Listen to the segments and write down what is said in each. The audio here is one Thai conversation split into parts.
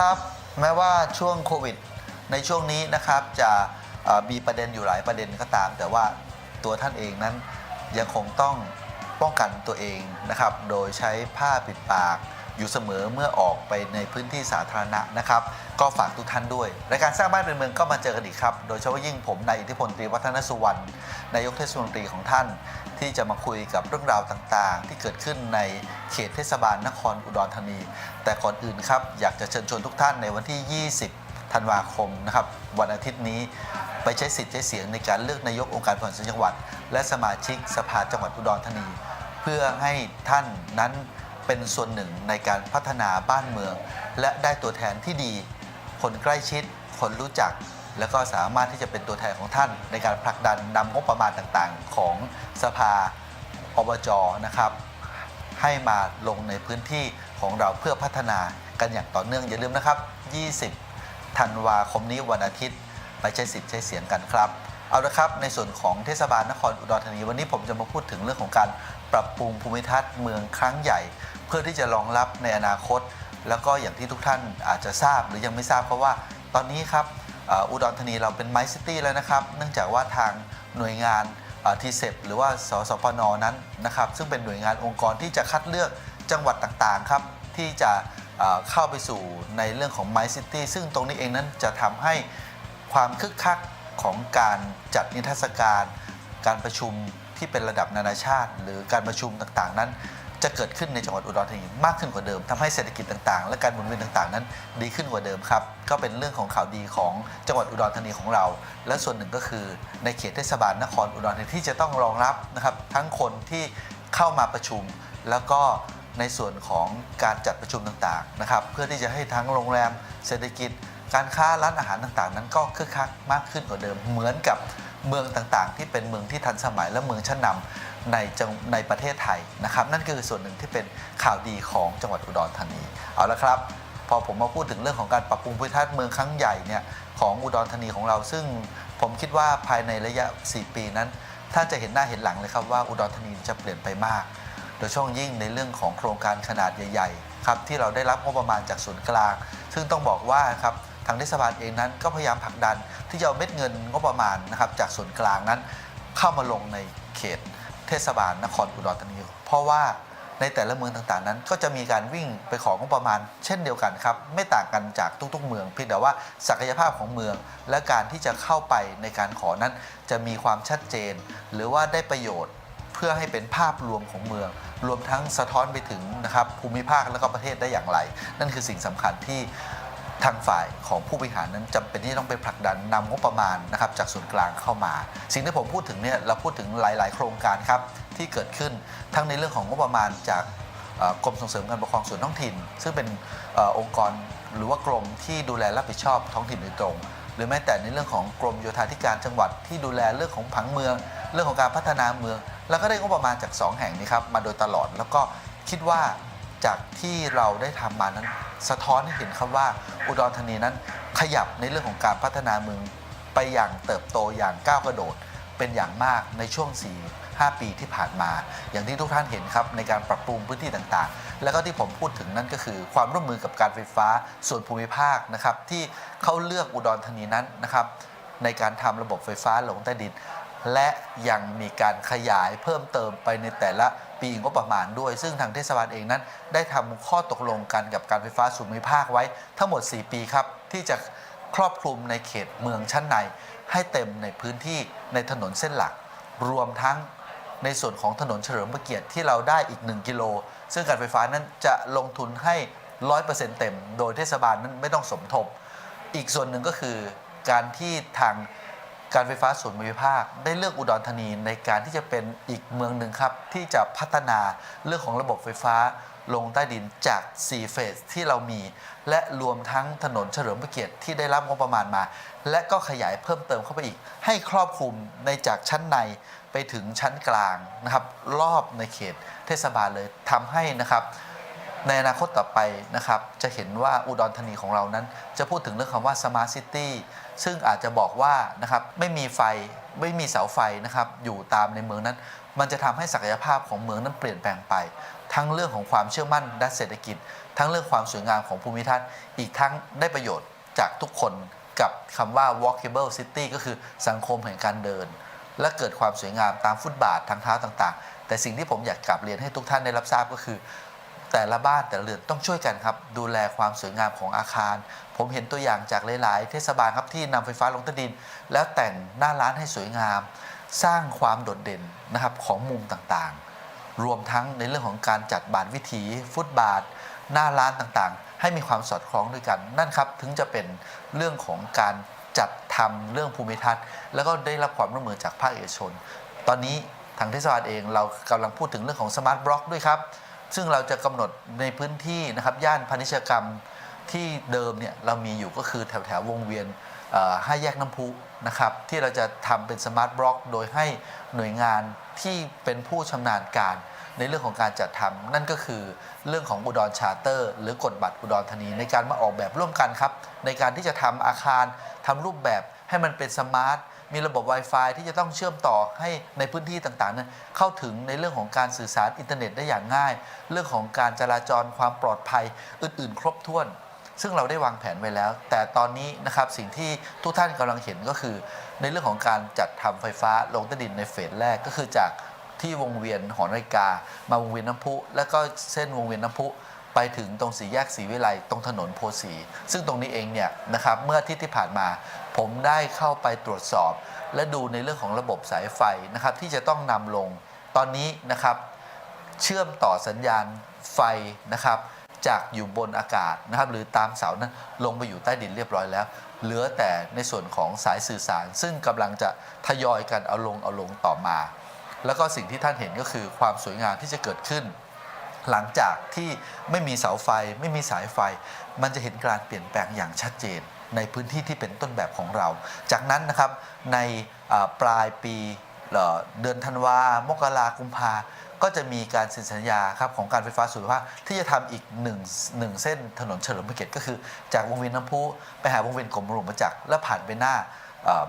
ครับ แม้ว่าช่วงโควิด ในช่วงนี้นะครับจะมีประเด็นอยู่หลายประเด็นก็ตาม แต่ว่าตัวท่านเองนั้นยังคงต้องป้องกันตัวเองนะครับ โดยใช้ผ้าปิดปาก อยู่เสมอเมื่อออกไปในพื้นที่สาธารณะนะครับ ก็ฝากทุกท่านด้วยรายการสร้างบ้านเป็นเมืองก็มาเจอกันอีกครับ โดยเฉพาะยิ่งผมนายอิทธิพลตรีวัฒนสุวรรณนายกเทศมนตรีของท่าน ที่จะมาคุยกับเรื่องราวต่างๆ ที่เกิดขึ้นในเขตเทศบาลนครอุดรธานี แต่ก่อนอื่นครับอยากจะเชิญชวนทุกท่านในวันที่ 20 ธันวาคมนะครับวันอาทิตย์นี้ไปใช้สิทธิ์ใช้เสียงในการเลือกนายกองค์การบริหารส่วนจังหวัด และสมาชิกสภาจังหวัดอุดรธานี เพื่อให้ท่านนั้น เป็นส่วนหนึ่งในการพัฒนาบ้านเมือง และได้ตัวแทนที่ดี คนใกล้ชิด คนรู้จัก แล้วก็สามารถที่จะเป็นตัวแทนของท่าน ในการผลักดันนำงบประมาณต่างๆ ของสภาอบจนะครับ ให้มาลงในพื้นที่ของเราเพื่อพัฒนากันอย่างต่อเนื่องอย่าลืมนะครับ 20 ธันวาคมนี้วันอาทิตย์ ไปใช้สิทธิ์ใช้เสียงกันครับ เอาละครับ ในส่วนของเทศบาลนครอุดรธานีวันนี้ผมจะมาพูดถึงเรื่องของการปรับปรุงภูมิทัศน์เมืองครั้งใหญ่ เพื่อที่จะรองรับในอนาคต แล้วก็อย่างที่ทุกท่านอาจจะทราบหรือยังไม่ทราบเพราะว่าตอนนี้ครับอุดรธานีเราเป็นไมซิตี้แล้วนะครับ เนื่องจากว่าทางหน่วยงานทีเซปหรือว่าสสปนนั้นนะครับ ซึ่งเป็นหน่วยงานองค์กรที่จะคัดเลือกจังหวัดต่างๆครับที่จะเข้าไปสู่ในเรื่องของ My City ซึ่งตรงนี้เองนั้นจะทำให้ความคึกคักของการจัดนิทรรศการ การประชุมที่เป็นระดับนานาชาติ หรือการประชุมต่างๆนั้น จะเกิดขึ้นในจังหวัดอุดรธานีมากขึ้นกว่าเดิมทำให้เศรษฐกิจต่างๆ และการหมุนเวียนต่างๆ นั้นดีขึ้นกว่าเดิมครับ ก็เป็นเรื่องของข่าวดีของจังหวัดอุดรธานีของเรา และส่วนหนึ่งก็คือในเขตเทศบาลนครอุดรธานีที่จะต้องรองรับนะครับทั้งคนที่เข้ามาประชุม แล้วก็ในส่วนของการจัดประชุมต่างๆนะครับเพื่อที่จะให้ทั้งโรงแรมเศรษฐกิจ การค้าร้านอาหารต่างๆ นั้นก็คึกคักมากขึ้นกว่าเดิม เหมือนกับเมืองต่างๆ ที่เป็นเมืองที่ทันสมัยและเมืองชั้นนำ ในจังในประเทศไทยนะครับ นั่นคือส่วนหนึ่งที่เป็นข่าวดีของจังหวัดอุดรธานีเอาละครับ พอผมมาพูดถึงเรื่องของการปรับปรุงภูมิทัศน์เมืองครั้งใหญ่เนี่ยของอุดรธานีของเรา ซึ่งผมคิดว่าภายในระยะ 4 ปีนั้นท่านจะเห็นหน้าเห็นหลังเลยครับว่าอุดรธานีจะเปลี่ยนไปมาก โดยเฉพาะยิ่งในเรื่องของโครงการขนาดใหญ่ๆครับที่เราได้รับงบประมาณจากส่วนกลาง ซึ่งต้องบอกว่าครับทางเทศบาลเองนั้นก็พยายามผลักดันที่จะเอาเม็ดเงินงบประมาณนะครับจากส่วนกลางนั้นเข้ามาลงในเขต เทศบาลนครอุดรธานีเพราะว่าในแต่ละเมืองต่างๆนั้น ก็จะมีการวิ่งไปของงบประมาณ เช่นเดียวกันครับ ไม่ต่างกันจากทุกๆ เมืองเพียงแต่ว่าศักยภาพของเมือง และการที่จะเข้าไปในการขอนั้น จะมีความชัดเจน หรือว่าได้ประโยชน์เพื่อให้เป็นภาพรวมของเมือง รวมทั้งสะท้อนไปถึงนะครับภูมิภาคและก็ประเทศได้อย่างไร นั่นคือสิ่งสำคัญที่ ทางฝ่ายของผู้บริหารนั้นจำเป็นที่ต้องไปผลักดันนำงบประมาณนะครับจากส่วนกลางเข้ามา สิ่งที่ผมพูดถึงเนี่ยเราพูดถึงหลาย ๆ โครงการครับที่เกิดขึ้นทั้งในเรื่องของงบประมาณจากกรมส่งเสริมการปกครองส่วนท้องถิ่น ซึ่งเป็นออองค์กรหรือว่ากรมที่ดูแลรับผิดชอบท้องถิ่นโดยตรง หรือแม้แต่ในเรื่องของกรมโยธาธิการจังหวัดที่ดูแลเรื่องของผังเมือง เรื่องของการพัฒนาเมือง แล้วก็ได้งบประมาณจาก 2 แห่งนี้ครับมาโดยตลอดแล้วก็คิดว่า จากที่เราได้ทำมานั้น สะท้อนให้เห็นครับว่าอุดรธานีนั้นขยับในเรื่องของการพัฒนาเมืองไปอย่างเติบโตอย่างก้าวกระโดดเป็นอย่างมากในช่วง 4 5 ปีที่ผ่านมา อย่างที่ทุกท่านเห็นครับในการปรับปรุงพื้นที่ต่างๆ แล้วก็ที่ผมพูดถึงนั่นก็คือ ความร่วมมือกับการไฟฟ้าส่วนภูมิภาคนะครับที่เขาเลือกอุดรธานีนั้นนะครับในการทำระบบไฟฟ้าลงใต้ดิน และยังมีการขยายเพิ่มเติมไปในแต่ละ ปีงบประมาณด้วย ซึ่งทางเทศบาลเองนั้น ได้ทำข้อตกลงกันกับการไฟฟ้าส่วนภูมิภาคไว้ทั้งหมด 4 ปีครับ ที่จะครอบคลุมในเขตเมืองชั้นใน ให้เต็มในพื้นที่ในถนนเส้นหลัก รวมทั้งในส่วนของถนนเฉลิมพระเกียรติที่เราได้อีก 1 กิโล ซึ่งการไฟฟ้านั้นจะลงทุนให้ 100%เต็ม โดยเทศบาลนั้นไม่ต้องสมทบ อีกส่วนหนึ่งก็คือการที่ทาง การไฟฟ้าส่วนภูมิภาค ได้เลือกอุดรธานีในการที่จะเป็นอีกเมืองหนึ่งครับ ที่จะพัฒนาเรื่องของระบบไฟฟ้าลงใต้ดินจาก 4 เฟสที่เรามี และรวมทั้งถนนเฉลิมพระเกียรติที่ได้รับงบประมาณมา และก็ขยายเพิ่มเติมเข้าไปอีก ให้ครอบคลุมในจากชั้นในไปถึงชั้นกลางนะครับ รอบในเขตเทศบาลเลยทำให้นะครับ ในอนาคตต่อไปนะครับจะเห็นว่าอุดรธานีของเรานั้น จะพูดถึงเรื่องคำว่า Smart City ซึ่งอาจจะบอกว่านะครับไม่มีไฟไม่มีเสาไฟนะครับอยู่ตามในเมืองนั้น มันจะทำให้ศักยภาพของเมืองนั้นเปลี่ยนแปลงไป ทั้งเรื่องของความเชื่อมั่นด้านเศรษฐกิจ ทั้งเรื่องความสวยงามของภูมิทัศน์อีกทั้งได้ประโยชน์จากทุกคนกับคำว่า walkable city ก็คือสังคมแห่งการเดิน และเกิดความสวยงามตามฟุตบาททางเท้าต่างๆ แต่สิ่งที่ผมอยากกลับเรียนให้ทุกท่านได้รับทราบก็คือ แต่ละบ้านแต่ละเรือนต้องช่วยกันครับ ดูแลความสวยงามของอาคาร ผมเห็นตัวอย่างจากหลาย ๆ เทศบาลครับที่นำไฟฟ้าลงใต้ดิน แล้วแต่งหน้าร้านให้สวยงาม สร้างความโดดเด่นนะครับของมุมต่างๆ รวมทั้งในเรื่องของการจัดบานวิถี ฟุตบาท หน้าร้านต่างๆ ให้มีความสอดคล้องด้วยกันนั่นครับ ถึงจะเป็นเรื่องของการจัดทำเรื่องภูมิทัศน์ แล้วก็ได้รับความร่วมมือจากภาคเอกชน ตอนนี้ทางเทศบาลเองเรากำลังพูดถึงเรื่องของสมาร์ทบล็อกด้วยครับ ซึ่งเราจะกำหนดในพื้นที่นะครับย่านพาณิชยกรรมที่เดิมเนี่ยเรามีอยู่ก็คือแถวแถววงเวียนห้าแยกน้ำพุนะครับที่เราจะทำเป็นสมาร์ทบล็อกโดยให้หน่วยงานที่เป็นผู้ชำนาญการในเรื่องของการจัดทำนั่นก็คือเรื่องของอุดรชาร์เตอร์ หรือกฎบัตรอุดรธานีในการมาออกแบบร่วมกันครับ ในการที่จะทำอาคารทำรูปแบบให้มันเป็นสมาร์ท มีระบบ Wi-Fi ที่จะต้องเชื่อมต่อให้ในพื้นที่ต่างๆนั้นเข้าถึงในเรื่องของการสื่อสารอินเทอร์เน็ตได้อย่างง่าย เรื่องของการจราจรความปลอดภัยอื่นๆ ครบถ้วน ซึ่งเราได้วางแผนไว้แล้ว แต่ตอนนี้นะครับสิ่งที่ทุกท่านกำลังเห็นก็คือ ในเรื่องของการจัดทำไฟฟ้าลงใต้ดินในเฟสแรกก็คือจากที่วงเวียนหอนาฬิกา มาวงเวียนน้ำพุ แล้วก็เส้นวงเวียนน้ำพุ ไปถึงตรงสีแยกสีวิไลตรงถนนโพสี ซึ่งตรงนี้เองเนี่ยนะครับเมื่ออาที่ที่ผ่านมา ผมได้เข้าไปตรวจสอบ และดูในเรื่องของระบบสายไฟนะครับที่จะต้องนำลงตอนนี้นะครับ เชื่อมต่อสัญญาณไฟนะครับ จากอยู่บนอากาศนะครับ หรือตามเสานั้นลงไปอยู่ใต้ดินเรียบร้อยแล้ว เหลือแต่ในส่วนของสายสื่อสาร ซึ่งกำลังจะทยอยกันเอาลงเอาลงต่อมา แล้วก็สิ่งที่ท่านเห็นก็คือความสวยงามที่จะเกิดขึ้น หลังจากที่ไม่มีเสาไฟไม่มีสายไฟ มันจะเห็นการเปลี่ยนแปลงอย่างชัดเจน ในพื้นที่ที่เป็นต้นแบบของเรา จากนั้นนะครับในปลายปีเดือนธันวา มกรากุมภาก็จะมีการเซ็นสัญญาครับของการไฟฟ้าส่วนภูมิภาคที่จะทำอีกหนึ่งหนึ่งเส้นถนนเฉลิมพระเกียรติก็คือ จากวงเวียนน้ำพุไปหาวงเวียนกรมหลวงประจักษ์และผ่านไปหน้า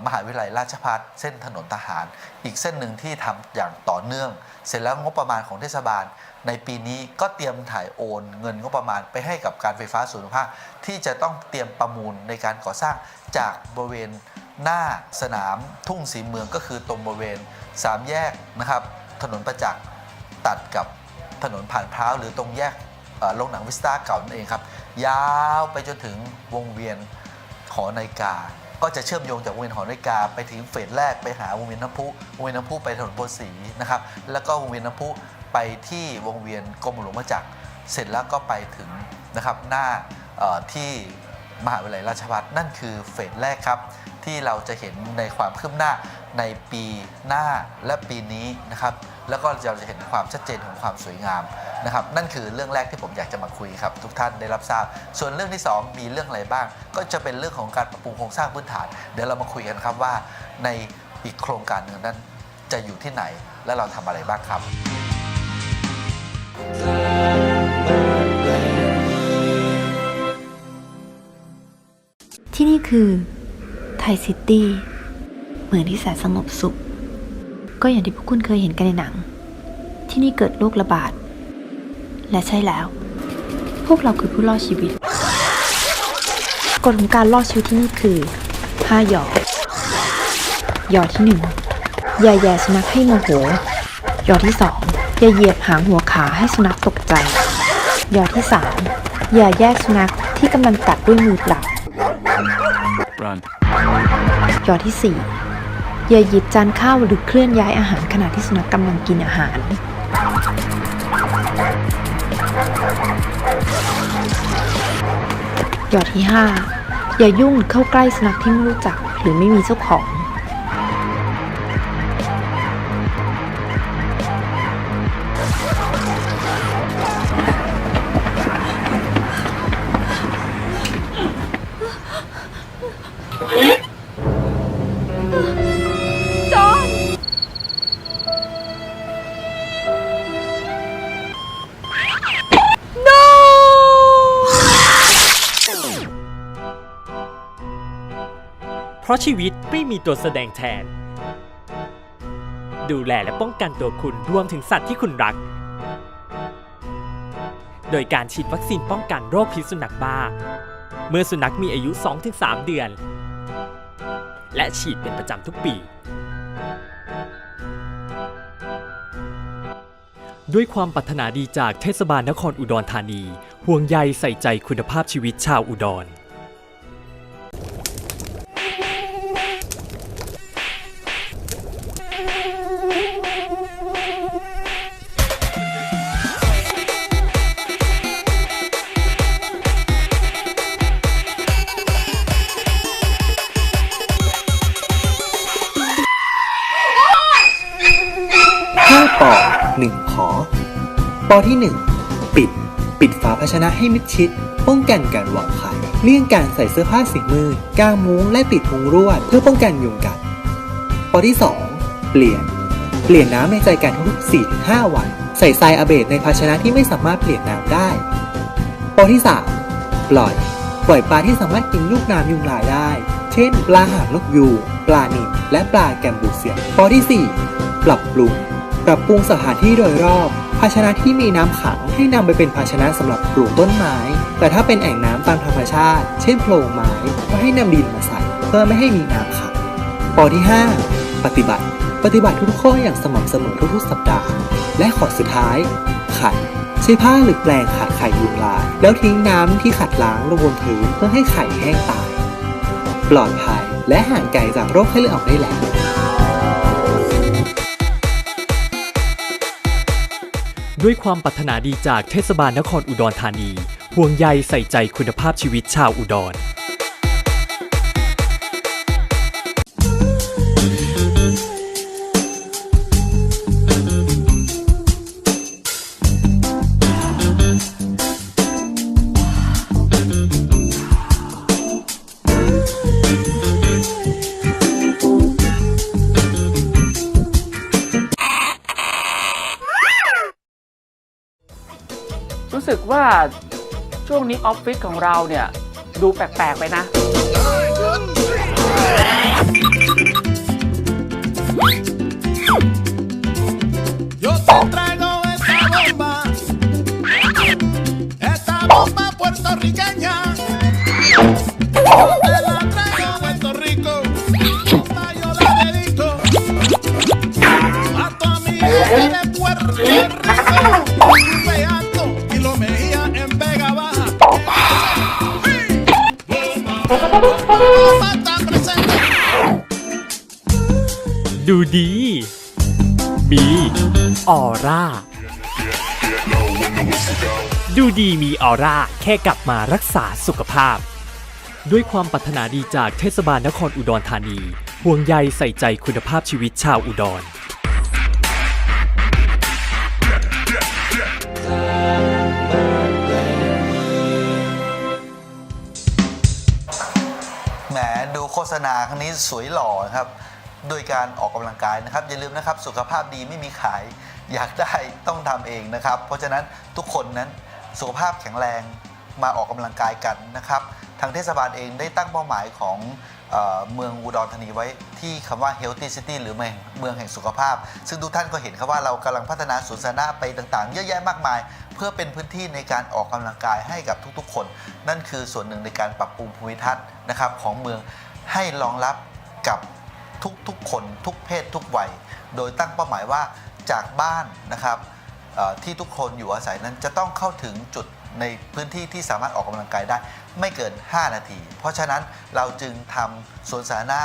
มหาวิทยาลัยราชภัฏเส้นถนนทหาร อีกเส้นหนึ่งที่ทำอย่างต่อเนื่อง เสร็จแล้วงบประมาณของเทศบาล ในปีนี้ก็เตรียมถ่ายโอน เงินงบประมาณไปให้กับการไฟฟ้าส่วนภูมิภาคที่จะต้องเตรียมประมูลในการก่อสร้างจากบริเวณหน้าสนามทุ่งสีเมืองก็คือตรงบริเวณสามแยกนะครับถนนประจักษ์ตัดกับถนนผ่านพร้าวหรือตรงแยกโรงหนังวิสตาเก่านั่นเองครับ ยาวไปจนถึงวงเวียนหอนาฬิกา ก็จะเชื่อมโยงจากวงเวียนหอนาฬิกาไปถึงเฟสแรกไปหาวงเวียนน้ำพุวงเวียนน้ำพุไปถนนโพธิ์ศรีนะครับแล้วก็วงเวียนน้ำพุไปที่วงเวียนกรมหลวงมาจักรเสร็จแล้วก็ไปถึงนะครับหน้าที่มหาวิทยาลัยราชภัฏนั่นคือเฟสแรกครับ ที่เราจะเห็นในความคืบหน้า ในปีหน้าและปีนี้นะครับแล้วก็เราจะเห็นความชัดเจนของความสวยงามนะครับนั่นคือเรื่องแรกที่ผมอยากจะมาคุยครับทุกท่านได้รับทราบ ส่วนเรื่องที่ 2 มีเรื่องอะไรบ้าง ก็จะเป็นเรื่องของการปรับปรุงโครงสร้างพื้นฐาน เดี๋ยวเรามาคุยกันครับว่า ในอีกโครงการหนึ่งนั้นจะอยู่ที่ไหนและเราทำอะไรบ้างครับที่นี่คือไทยซิตี้ มืองที่แสนสงบสุข ก็อย่างที่พวกคุณเคยเห็นกันในหนัง ที่นี่เกิดโรคระบาด และใช่แล้ว พวกเราคือผู้รอดชีวิต กฎของการรอดชีวิตที่นี่คือ5หยอหยอที่หนึ่งอย่าแย่สุนัขให้โมโหหยอที่สองอย่าเหยียบหางหัวขาให้สุนัขตกใจหยอที่สามอย่าแยกสุนัขที่กำลังกัดด้วยมือเปล่า Run. ยอที่4 อย่าหยิบจานข้าวหรือเคลื่อนย้ายอาหารขณะที่สุนัขกำลังกินอาหารยอที่ 5 อย่ายุ่งเข้าใกล้สุนัขที่ไม่รู้จักหรือไม่มีเจ้าของ ชีวิตไม่มีตัวแสดงแทน ดูแลและป้องกันตัวคุณรวมถึงสัตว์ที่คุณรัก โดยการฉีดวัคซีนป้องกันโรคพิษสุนัขบ้า เมื่อสุนัขมีอายุ 2-3 เดือน และฉีดเป็นประจำทุกปี ด้วยความปรารถนาดีจากเทศบาลนครอุดรธานี ห่วงใยใส่ใจคุณภาพชีวิตชาวอุดร ปอหนึ่งขอ ปอที่หนึ่งปิด ปิดฝาภาชนะให้มิดชิด ป้องกันการวางไข่เลี่ยงการใส่เสื้อผ้าสีมือกางมุ้งและติดมุ้งรวดเพื่อป้องกันยุงกัด ปอที่สองเปลี่ยน เปลี่ยนน้ำในใจกันทุกๆ4-5 วัน ใส่ทรายอเบดในภาชนะที่ไม่สามารถเปลี่ยนน้ำได้ ปอที่สามปล่อย ปล่อยปลาที่สามารถกินลูกน้ำยุงลายได้ เช่น ปลาหางนกยูงปลานิลและปลาแกมบูเซียปอที่สี่ปรับปรุง ปรับปรุงสถานที่โดยรอบ ภาชนะที่มีน้ำขังให้นำไปเป็นภาชนะสำหรับปลูกต้นไม้ แต่ถ้าเป็นแอ่งน้ำตามธรรมชาติ เช่นโพรงไม้ ก็ให้นำดินมาใส่ เพื่อไม่ให้มีน้ำขังปอที่ 5 ปฏิบัติ ปฏิบัติทุกข้ออย่างสม่ำเสมอทุกๆ สัปดาห์ และข้อสุดท้าย ขัด ใช้ผ้าหรือแปรงขัดไข่ยุงลาย แล้วทิ้งน้ำที่ขัดล้างลงบนพื้นเพื่อให้ไข่แห้งตาย ปลอดภัยและห่างไกลจากโรคไข้เลือดออกได้แล้ว ด้วยความปรารถนาดีจากเทศบาลนครอุดรธานี ห่วงใยใส่ใจคุณภาพชีวิตชาวอุดร ช่วงนี้ออฟฟิศของเราเนี่ยดูแปลกๆไปนะ Yo te traigo esta bomba, esta bomba puertorriqueña. Yo te la traigo de Puerto Rico, yo la dedico a tu amiga de Puerto Rico, ดูดี มีออร่า ดูดีมีออร่า แค่กลับมารักษาสุขภาพ ด้วยความปรารถนาดีจากเทศบาลนครอุดรธานี ห่วงใยใส่ใจคุณภาพชีวิตชาวอุดรแหมดูโฆษณาครั้งนี้สวยหล่อครับ โดยการออกกำลังกายนะครับอย่าลืมนะครับสุขภาพดีไม่มีขายอยากได้ต้องทำเองนะครับ เพราะฉะนั้นทุกคนนั้นสุขภาพแข็งแรงมาออกกำลังกายกันนะครับทางเทศบาลเองได้ตั้งเป้าหมายของเอเมืองอุดรธานีไว้ที่คำว่า healthy city หรือเมืองเมืองแห่งสุขภาพ ซึ่งทุกท่านก็เห็นครับว่าเรากำลังพัฒนาสวนสาธารณะไปต่างๆ เยอะแยะมากมาย เพื่อเป็นพื้นที่ในการออกกำลังกายให้กับทุกๆ คน นั่นคือส่วนหนึ่งในการปรับปรุงภูมิทัศน์นะครับของเมืองให้รองรับกับ ทุกๆ คนทุกเพศทุกวัย โดยตั้งเป้าหมายว่าจากบ้านนะครับที่ทุกคนอยู่อาศัยนั้นจะต้องเข้าถึงจุดในพื้นที่ที่สามารถออกกำลังกายได้ ไม่เกิน 5 นาที เพราะฉะนั้นเราจึงทำสวนสาธารณะ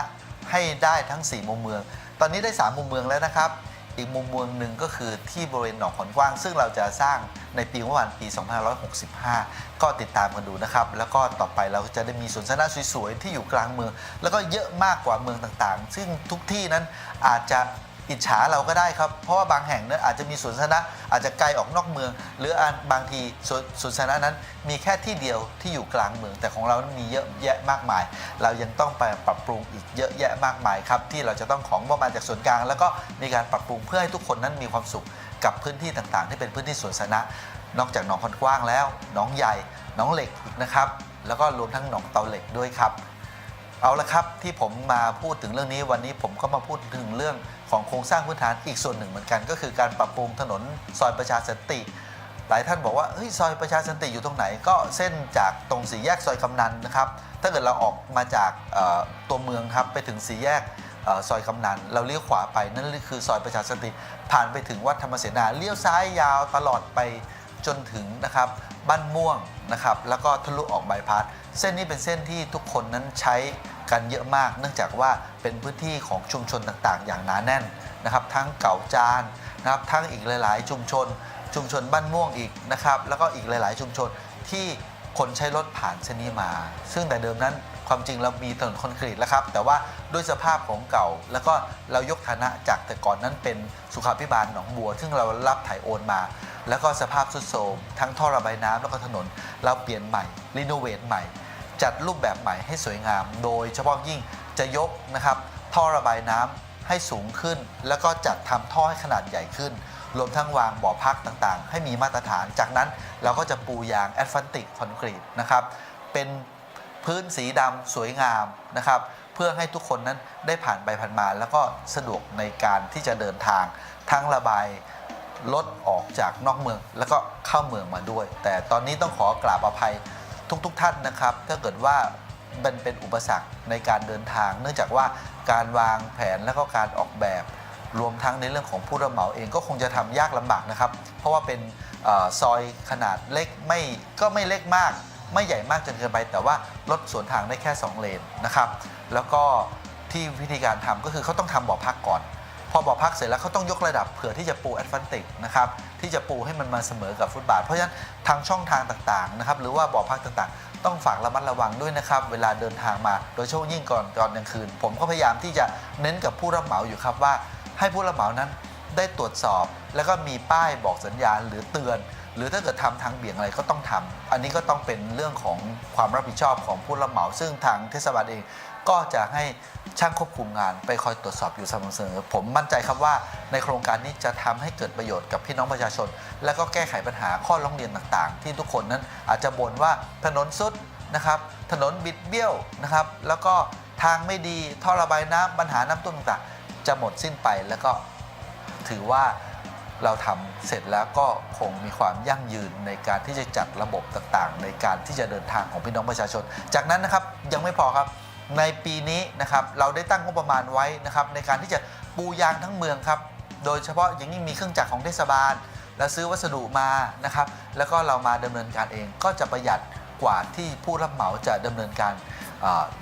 ให้ได้ทั้ง 4 มุมเมือง ตอนนี้ได้ 3 มุมเมืองแล้วนะครับ อีกมุมเมืองหนึ่งก็คือที่บริเวณหนองขอนกว้าง ซึ่งเราจะสร้างในปีงบประมาณปี 2565 ก็ติดตามกันดูนะครับ แล้วก็ต่อไปเราจะได้มีสวนสาธารณะสวยๆที่อยู่กลางเมือง แล้วก็เยอะมากกว่าเมืองต่างๆ ซึ่งทุกที่นั้นอาจจะ อิจฉาเราก็ได้ครับ เพราะว่าบางแห่งนั้นอาจจะมีสวนสาธารณะอาจจะไกลออกนอกเมือง หรืออบางทีสวนสวนสาธารณะนั้นมีแค่ที่เดียวที่อยู่กลางเมือง แต่ของเรานั้นมีเยอะแยะมากมาย เรายังต้องไปปรับปรุงอีกเยอะแยะมากมายครับที่เราจะต้องของประมาณจากส่วนกลาง แล้วก็มีการปรับปรุงเพื่อให้ทุกคนนั้นมีความสุขกับพื้นที่ต่างๆ ที่เป็นพื้นที่สวนสาธารณะนอกจากหนองคอนกว้างแล้วหนองใหญ่หนองเหล็กอีกนะครับแล้วก็รวมทั้งหนองเตาเหล็กด้วยครับ เอาละครับที่ผมมาพูดถึงเรื่องนี้วันนี้ผมก็มาพูดถึงเรื่องของโครงสร้างพื้นฐานอีกส่วนหนึ่งเหมือนกัน ก็คือการปรับปรุงถนนซอยประชาสันติ หลายท่านบอกว่าเฮ้ยซอยประชาสันติอยู่ตรงไหน ก็เส้นจากตรงสี่แยกซอยกำนันนะครับถ้าเกิดเราออกมาจากตัวเมืองครับไปถึงสี่แยกซอยกำนันเราเลี้ยวขวาไปนั่นคือซอยประชาสันติผ่านไปถึงวัดธรรมเสนาเลี้ยวซ้ายยาวตลอดไป จนถึงนะครับบ้านม่วงนะครับแล้วก็ทะลุออกบายพาสเส้นนี้เป็นเส้นที่ทุกคนนั้นใช้กันเยอะมาก เนื่องจากว่าเป็นพื้นที่ของชุมชนต่างๆ อย่างหนาแน่นนะครับ ทั้งเก่าจานนะครับทั้งอีกหลาย ๆ ชุมชน ชุมชนบ้านม่วงอีกนะครับแล้วก็อีกหลาย ๆ ชุมชนที่คนใช้รถผ่านเส้นนี้มา ซึ่งแต่เดิมนั้น ความจริงเรามีถนนคอนกรีตแล้วครับ แต่ว่าด้วยสภาพของเก่า แล้วก็เรายกฐานะจากแต่ก่อนนั้นเป็นสุขาพิบาลหนองบัว ซึ่งเรารับถ่ายโอนมา แล้วก็สภาพทรุดโทรมทั้งท่อระบายน้ำแล้วก็ถนน เราเปลี่ยนใหม่รีโนเวทใหม่ จัดรูปแบบใหม่ให้สวยงาม โดยเฉพาะยิ่งจะยกนะครับท่อระบายน้ำให้สูงขึ้น แล้วก็จัดทำท่อให้ขนาดใหญ่ขึ้น รวมทั้งวางบ่อพักต่างๆ ให้มีมาตรฐาน จากนั้นเราก็จะปูยางแอสฟันติกคอนกรีตนะครับ เป็น พื้นสีดำสวยงามนะครับ เพื่อให้ทุกคนนั้นได้ผ่านไปผ่านมา แล้วก็สะดวกในการที่จะเดินทางทั้งระบายรถออกจากนอกเมือง แล้วก็เข้าเมืองมาด้วย แต่ตอนนี้ต้องขอกราบอภัยทุกๆทท่านนะครับ ถ้าเกิดว่ามันเป็นอุปสรรคในการเดินทาง เนื่องจากว่าการวางแผนแล้วก็การออกแบบ รวมทั้งในเรื่องของผู้รับเหมาเองก็คงจะทำยากลำบากนะครับ เพราะว่าเป็นอซอยขนาดเล็กไม่ก็ไม่เล็กมาก ไม่ใหญ่มากจนเกินไป แต่ว่ารถสวนทางได้แค่ 2 เลนนะครับแล้วก็ที่วิธีการทำก็คือเขาต้องทำบ่อพักก่อน พอบ่อพักเสร็จแล้วเขาต้องยกระดับเผื่อที่จะปูแอดฟันติกนะครับที่จะปูให้มันมาเสมอกับฟุตบาท เพราะฉะนั้นทางช่องทางต่างๆนะครับหรือว่าบ่อพักต่างๆ ต้องฝากระมัดระวังด้วยนะครับเวลาเดินทางมาโดยเฉพาะยิ่งก่อนตอนกลางคืน ผมก็พยายามที่จะเน้นกับผู้รับเหมาอยู่ครับว่า ให้ผู้รับเหมานั้นได้ตรวจสอบ แล้วก็มีป้ายบอกสัญญาณหรือเตือน หรือถ้าเกิดทำทางเบี่ยงอะไรก็ต้องทำอันนี้ก็ต้องเป็นเรื่องของความรับผิดชอบของผู้รับเหมา ซึ่งทางเทศบาลเองก็จะให้ช่างควบคุมงานไปคอยตรวจสอบอยู่สม่ำเสมอผมมั่นใจครับว่าในโครงการนี้จะทำให้เกิดประโยชน์กับพี่น้องประชาชน และก็แก้ไขปัญหาข้อร้องเรียนต่างๆ ที่ทุกคนนั้นอาจจะบ่นว่าถนนสุดนะครับถนนบิดเบี้ยวนะครับ แล้วก็ทางไม่ดีท่อระบายน้ำปัญหาน้ำท่วมต่างๆ จะหมดสิ้นไปแล้วก็ถือว่า เราทำเสร็จแล้วก็คงมีความยั่งยืนในการที่จะจัดระบบต่างๆ ในการที่จะเดินทางของพี่น้องประชาชน จากนั้นนะครับยังไม่พอครับในปีนี้นะครับเราได้ตั้งงบประมาณไว้นะครับในการที่จะปูยางทั้งเมืองครับโดยเฉพาะอย่างนี้มีเครื่องจักรของเทศบาลแล้วซื้อวัสดุมานะครับแล้วก็เรามาดำเนินการเองก็จะประหยัดกว่าที่ผู้รับเหมาจะดำเนินการ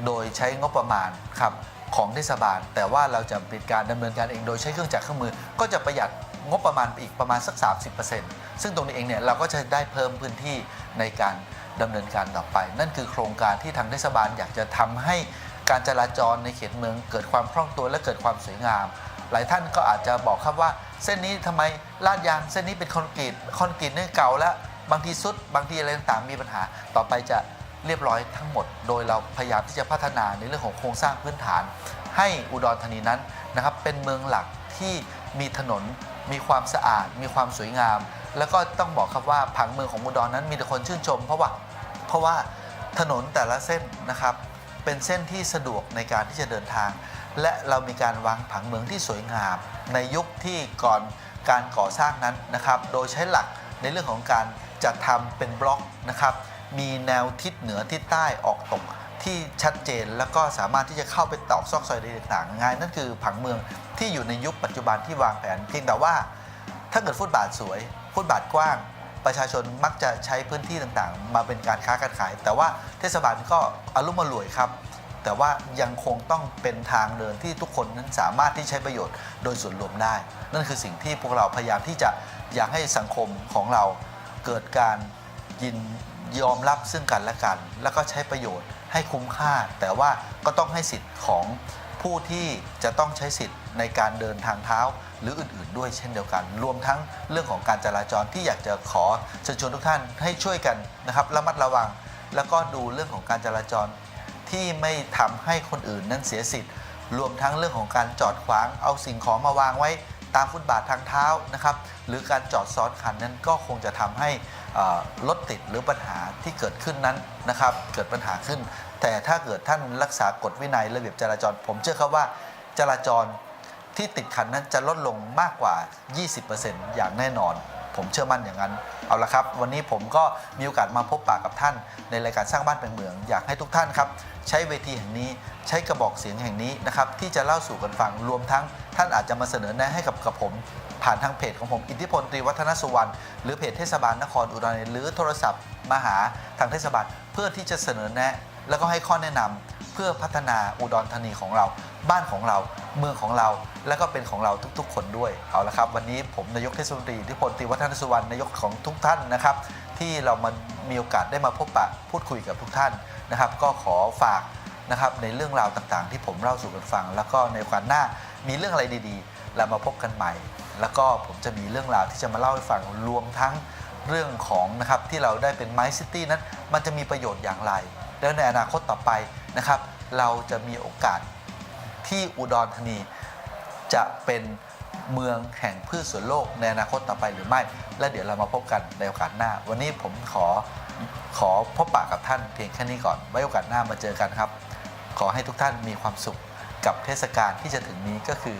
โดยใช้งบประมาณครับของเทศบาล แต่ว่าเราจะเป็นการดำเนินการเองโดยใช้เครื่องจักรเครื่องมือ ก็จะประหยัด งบประมาณไปอีกประมาณสัก 30%ซึ่งตรงนี้เองเนี่ยเราก็จะได้เพิ่มพื้นที่ในการดำเนินการต่อไป นั่นคือโครงการที่ทางเทศบาลอยากจะทำให้การจราจรในเขตเมือง เกิดความคล่องตัวและเกิดความสวยงาม หลายท่านก็อาจจะบอกครับว่า เส้นนี้ทำไมลาดยางเส้นนี้เป็นคอนกรีตคอนกรีตเนี่ยเก่าแล้วบางทีสุด บางทีอะไรต่างๆมีปัญหาต่อไปจะเรียบร้อยทั้งหมด โดยเราพยายามที่จะพัฒนาในเรื่องของโครงสร้างพื้นฐาน ให้อุดรธานีนั้นนะครับเป็นเมืองหลักที่มีถนน มีความสะอาด มีความสวยงาม แล้วก็ต้องบอกครับว่าผังเมืองของอุดรนนั้นมีแต่คนชื่นชม เพราะว่าเพราะว่าถนนแต่ละเส้นนะครับ เป็นเส้นที่สะดวกในการที่จะเดินทาง และเรามีการวางผังเมืองที่สวยงาม ในยุคที่ก่อนการก่อสร้างนั้นนะครับ โดยใช้หลักในเรื่องของการจัดทำเป็นบล็อกนะครับ มีแนวทิศเหนือทิศใต้ออกตก ที่ชัดเจนแล้วก็สามารถที่จะเข้าไปตอกซอกซอยต่างๆง่ายนั่นคือผังเมืองที่อยู่ในยุคปัจจุบันที่วางแผน เพียงแต่ว่าถ้าเกิดฟุตบาทสวย ฟุตบาทกว้าง ประชาชนมักจะใช้พื้นที่ต่างๆ มาเป็นการค้าการขาย แต่ว่าเทศบาลก็อารมณ์มารวยครับ แต่ว่ายังคงต้องเป็นทางเดินที่ทุกคนนั้นสามารถที่ใช้ประโยชน์โดยส่วนรวมได้ นั่นคือสิ่งที่พวกเราพยายามที่จะอยากให้สังคมของเราเกิดการยินยอมรับซึ่งกันและกัน แล้วก็ใช้ประโยชน์ ให้คุ้มค่า แต่ว่าก็ต้องให้สิทธิ์ของผู้ที่จะต้องใช้สิทธิ์ในการเดินทางเท้า หรืออื่นๆ ด้วยเช่นเดียวกัน รวมทั้งเรื่องของการจราจรที่อยากจะขอเชิญชวนทุกท่านให้ช่วยกันนะครับระมัดระวัง แล้วก็ดูเรื่องของการจราจรที่ไม่ทำให้คนอื่นนั้นเสียสิทธิ์ รวมทั้งเรื่องของการจอดขวางเอาสิ่งของมาวางไว้ตามฟุตบาททางเท้านะครับหรือการจอดซ้อนคันนั้นก็คงจะทำให้รถติดหรือปัญหาที่เกิดขึ้นนั้นนะครับเกิดปัญหาขึ้น แต่ถ้าเกิดท่านรักษากฎวินัยระเบียบจราจร ผมเชื่อครับว่าจราจรที่ติดขันนั้นจะลดลงมากกว่า 20%อย่างแน่นอน ผมเชื่อมั่นอย่างนั้น เอาละครับ วันนี้ผมก็มีโอกาสมาพบปะกับท่าน ในรายการสร้างบ้านเป็นเมือง อยากให้ทุกท่านครับ ใช้เวทีแห่งนี้ใช้กระบอกเสียงแห่งนี้นะครับที่จะเล่าสู่กันฟังรวมทั้งท่านอาจจะมาเสนอแนะให้กับกับผม ผ่านทางเพจของผมอิทธิพลตรีวัฒนสุวรรณหรือเพจเทศบาลนครอุดรธานีหรือโทรศัพท์มาหาทางเทศบาลเพื่อที่จะเสนอแนะ แล้วก็ให้ข้อแนะนำ เพื่อพัฒนาอุดรธานีของเรา บ้านของเราเมืองของเรา และก็เป็นของเราทุกๆ คนด้วยเอาละครับ วันนี้ผมนายกเทศมนตรีทธิพลตรีวัฒนสุวรรณนายกของทุกท่านนะครับ ที่เรามามีโอกาสได้มาพบปะพูดคุยกับทุกท่านนะครับ ก็ขอฝากนะครับในเรื่องราวต่างๆ ที่ผมเล่าสู่กันฟัง แล้วก็ในโอกาสหน้ามีเรื่องอะไรดีๆเรามาพบกันใหม่ แล้วก็ผมจะมีเรื่องราวที่จะมาเล่าให้ฟังรวมทั้งเรื่องของนะครับที่เราได้เป็นไมซ์ซิตี้นั้น มันจะมีประโยชน์อย่างไร แล้วในอนาคตต่อไป นะครับ เราจะมีโอกาสที่อุดรธานีจะเป็นเมืองแห่งพืชสวนโลกในอนาคตต่อไปหรือไม่ และเดี๋ยวเรามาพบกันในโอกาสหน้า วันนี้ผมขอขอพบปะกับท่านเพียงแค่นี้ก่อน ไว้โอกาสหน้ามาเจอกันครับ ขอให้ทุกท่านมีความสุขกับเทศกาลที่จะถึงนี้ก็คือ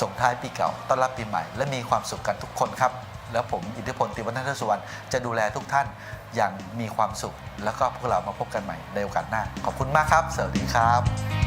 ส่งท้ายปีเก่าต้อนรับปีใหม่ และมีความสุขกันทุกคนครับ แล้วผมอิทธิพลติวัฒนสุวรรณจะดูแลทุกท่านอย่างมีความสุข แล้วก็พวกเรามาพบกันใหม่ในโอกาสหน้า ขอบคุณมากครับ สวัสดีครับ